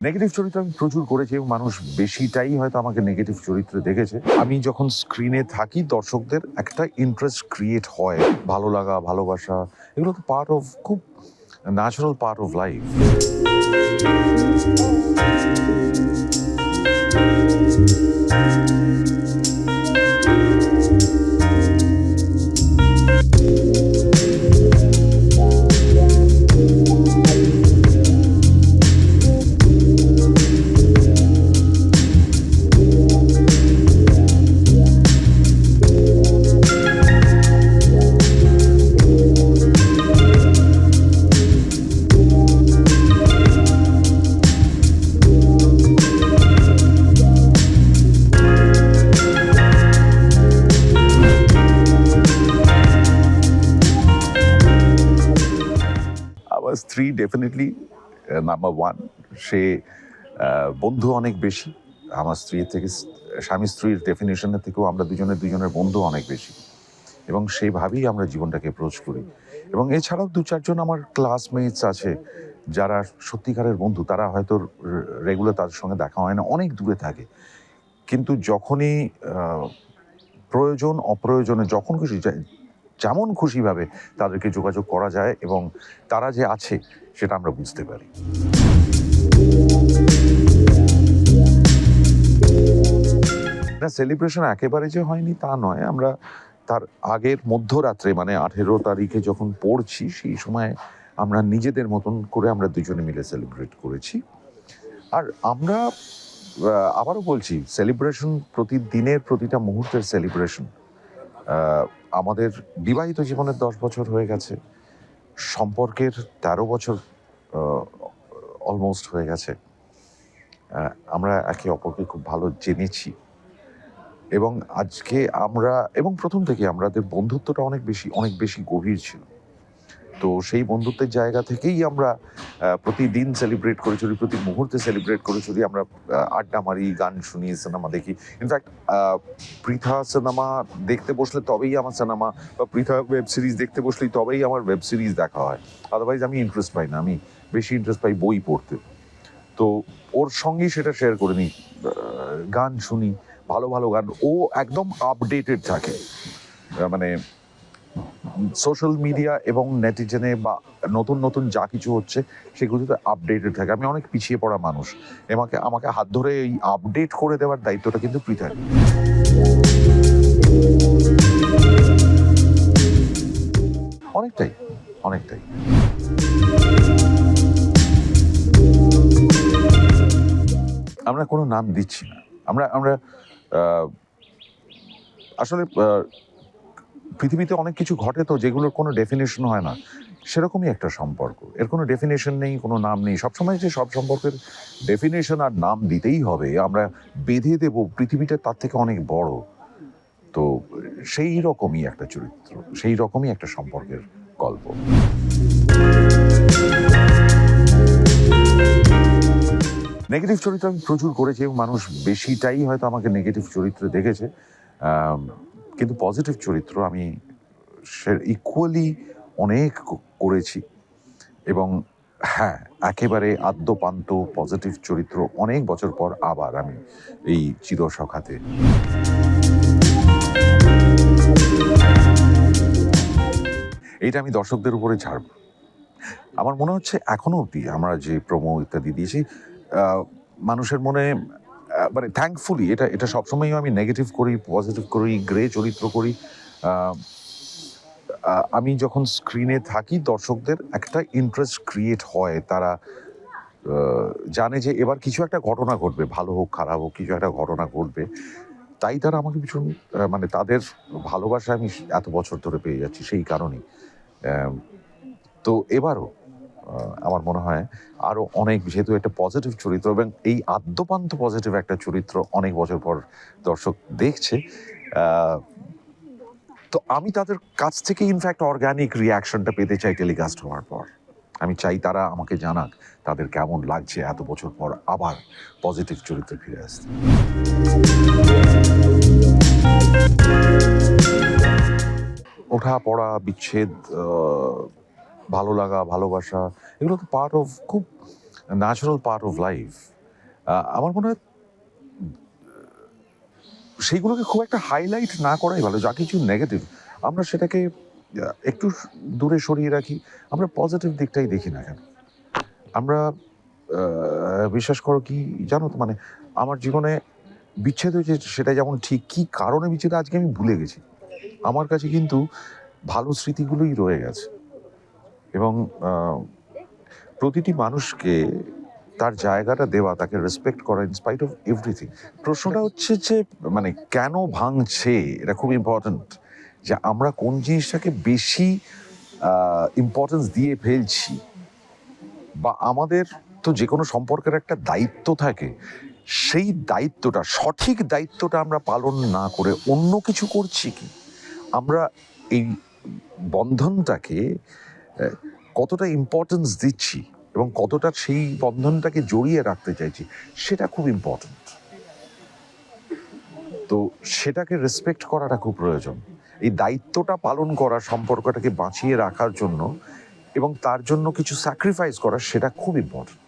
Negative চরিত্র আমি প্রচুর করেছি এবং মানুষ বেশিটাই হয়তো আমাকে নেগেটিভ চরিত্রে দেখেছে। আমি যখন স্ক্রিনে থাকি, দর্শকদের একটা ইন্টারেস্ট ক্রিয়েট হয়। ভালো লাগা, ভালোবাসা, এগুলো তো পার্ট অফ খুব ন্যাচারাল পার্ট অফ লাইফ আমার স্ত্রী ডেফিনেটলি নাম্বার ওয়ান সে বন্ধু অনেক বেশি। আমার স্ত্রীর থেকে, স্বামী স্ত্রীর ডেফিনেশনের থেকেও আমরা দুজনের দুজনের বন্ধু অনেক বেশি। এবং সেইভাবেই আমরা জীবনটাকে অ্যাপ্রোচ করি। এবং এছাড়াও দু চারজন আমার ক্লাসমেটস আছে, যারা সত্যিকারের বন্ধু। তারা হয়তো রেগুলার তাদের সঙ্গে দেখা হয় না, অনেক দূরে থাকে। কিন্তু যখনই প্রয়োজন, অপ্রয়োজনে যখন যা- যেমন খুশিভাবে তাদেরকে যোগাযোগ করা যায় এবং তারা যে আছে সেটা আমরা বুঝতে পারি। না সেলিব্রেশন একেবারে যে হয়নি তা নয়। আমরা তার আগের মধ্যরাত্রে মানে আঠেরো তারিখে যখন পড়ছি, সেই সময় আমরা নিজেদের মতন করে আমরা দুজনে মিলে সেলিব্রেট করেছি। আর আমরা আবারও বলছি সেলিব্রেশন প্রতিদিনের প্রতিটা মুহূর্তের সেলিব্রেশন আমাদের বিবাহিত জীবনের দশ বছর হয়ে গেছে। সম্পর্কের তেরো বছর অলমোস্ট হয়ে গেছে। আমরা একে অপরকে খুব ভালো জেনেছি। এবং আজকে আমরা, এবং প্রথম থেকে আমাদের বন্ধুত্বটা অনেক বেশি অনেক বেশি গভীর ছিল। তো সেই বন্ধুত্বের জায়গা থেকেই আমরা প্রতিদিন সেলিব্রেট করে চলি, প্রতি মুহূর্তে সেলিব্রেট করে চলি, আমরা আড্ডা মারি, গান শুনি সিনেমা দেখি। ইনফ্যাক্ট পৃথা সিনেমা দেখতে বসলে তবেই আমার সিনেমা বা পৃথা ওয়েব সিরিজ দেখতে বসলেই তবেই আমার ওয়েব সিরিজ দেখা হয়। আদারওয়াইজ আমি ইন্টারেস্ট পাই না, আমি বেশি ইন্টারেস্ট পাই বই পড়তে। তো ওর সঙ্গেই সেটা শেয়ার করে নিই গান শুনি, ভালো ভালো গান, ও একদম আপডেটেড থাকে। মানে সোশ্যাল মিডিয়া এবং নেটিজেনে বা নতুন নতুন যা কিছু হচ্ছে, সেগুলোতে আপডেটেড থাকে। আমি অনেক পিছিয়ে পড়া মানুষ। আমাকে আমাকে হাত ধরে এই আপডেট করে দেওয়ার দায়িত্বটা কিন্তু পৃথার অনেকটাই অনেকটাই। আমরা কোনো নাম দিচ্ছি না। আমরা আমরা আসলে পৃথিবীতে অনেক কিছু ঘটে তো যেগুলোর কোনো ডেফিনেশন হয় না। সেরকমই একটা সম্পর্ক। এর কোনো ডেফিনেশন নেই, কোনো নাম নেই। সবসময় যে সব সম্পর্কের ডেফিনেশন আর নাম দিতেই হবে, আমরা বেঁধে দেব, পৃথিবীটা তার থেকে অনেক বড়। তো সেই রকমই একটা চরিত্র, সেই রকমই একটা সম্পর্কের গল্প। নেগেটিভ চরিত্র আমি প্রচুর করেছি এবং মানুষ বেশিটাই হয়তো আমাকে নেগেটিভ চরিত্রে দেখেছে। কিন্তু পজিটিভ চরিত্র আমি সে ইকুয়ালি অনেক করেছি। এবং হ্যাঁ একেবারে আদ্যপান্ত পজিটিভ চরিত্র অনেক বছর পর আবার আমি এই চিরসখাতে এইটা আমি দর্শকদের উপরে ছাড়ব আমার মনে হচ্ছে এখনও অবধি আমরা যে প্রোমো ইত্যাদি দিয়েছি মানুষের মনে মানে থ্যাঙ্কফুলি এটা এটা সবসময় আমি নেগেটিভ করি পজিটিভ করি গ্রে চরিত্র করি। আমি যখন স্ক্রিনে থাকি দর্শকদের একটা ইন্টারেস্ট ক্রিয়েট হয়। তারা জানে যে এবার কিছু একটা ঘটনা ঘটবে ভালো হোক খারাপ হোক কিছু একটা ঘটনা ঘটবে। তাই তারা আমাকে ভীষণ মানে তাদের ভালোবাসা আমি এত বছর ধরে পেয়ে যাচ্ছি সেই কারণেই। তো এবারও আমার মনে হয় আরও অনেক যেহেতু একটা পজিটিভ চরিত্র এবং এই আদ্যপান্ত পজিটিভ একটা চরিত্র অনেক বছর পর দর্শক দেখছে তো আমি তাদের কাছ থেকে ইনফ্যাক্ট অর্গানিক রিয়াকশনটা পেতে চাই টেলিকাস্ট হওয়ার পর। আমি চাই তারা আমাকে জানাক তাদের কেমন লাগছে এত বছর পর আবার পজিটিভ চরিত্রে ফিরে আসতে। ওঠা পড়া বিচ্ছেদ ভালো লাগা, ভালোবাসা, এগুলো তো পার্ট অফ খুব ন্যাচারাল পার্ট অফ লাইফ আমার মনে হয় সেইগুলোকে খুব একটা হাইলাইট না করাই ভালো, যা কিছু নেগেটিভ আমরা সেটাকে একটু দূরে সরিয়ে রাখি, আমরা পজিটিভ দিকটাই দেখি না কেন? আমরা বিশ্বাস করো কি জানো তো মানে আমার জীবনে বিচ্ছেদ হয়েছে সেটা যেমন ঠিক, কি কারণে বিচ্ছেদ, আজকে আমি ভুলে গেছি। আমার কাছে কিন্তু ভালো স্মৃতিগুলোই রয়ে গেছে। এবং প্রতিটি মানুষকে তার জায়গাটা দেওয়া, তাকে রেসপেক্ট করা ইনস্পাইট অফ এভরিথিং প্রশ্নটা হচ্ছে যে মানে কেন ভাঙছে? এটা খুব ইম্পর্ট্যান্ট যে আমরা কোন জিনিসটাকে বেশি ইম্পর্টেন্স দিয়ে ফেলছি বা আমাদের তো যে কোনো সম্পর্কের একটা দায়িত্ব থাকে, সেই দায়িত্বটা, সঠিক দায়িত্বটা আমরা পালন না করে অন্য কিছু করছি কি? আমরা এই বন্ধনটাকে কতটা ইম্পর্টেন্স দিচ্ছি এবং কতটা সেই বন্ধনটাকে জড়িয়ে রাখতে চাইছি, সেটা খুব ইম্পর্টেন্ট তো সেটাকে রেসপেক্ট করাটা খুব প্রয়োজন। এই দায়িত্বটা পালন করা, সম্পর্কটাকে বাঁচিয়ে রাখার জন্য এবং তার জন্য কিছু স্যাক্রিফাইস করা, সেটা খুব ইম্পর্টেন্ট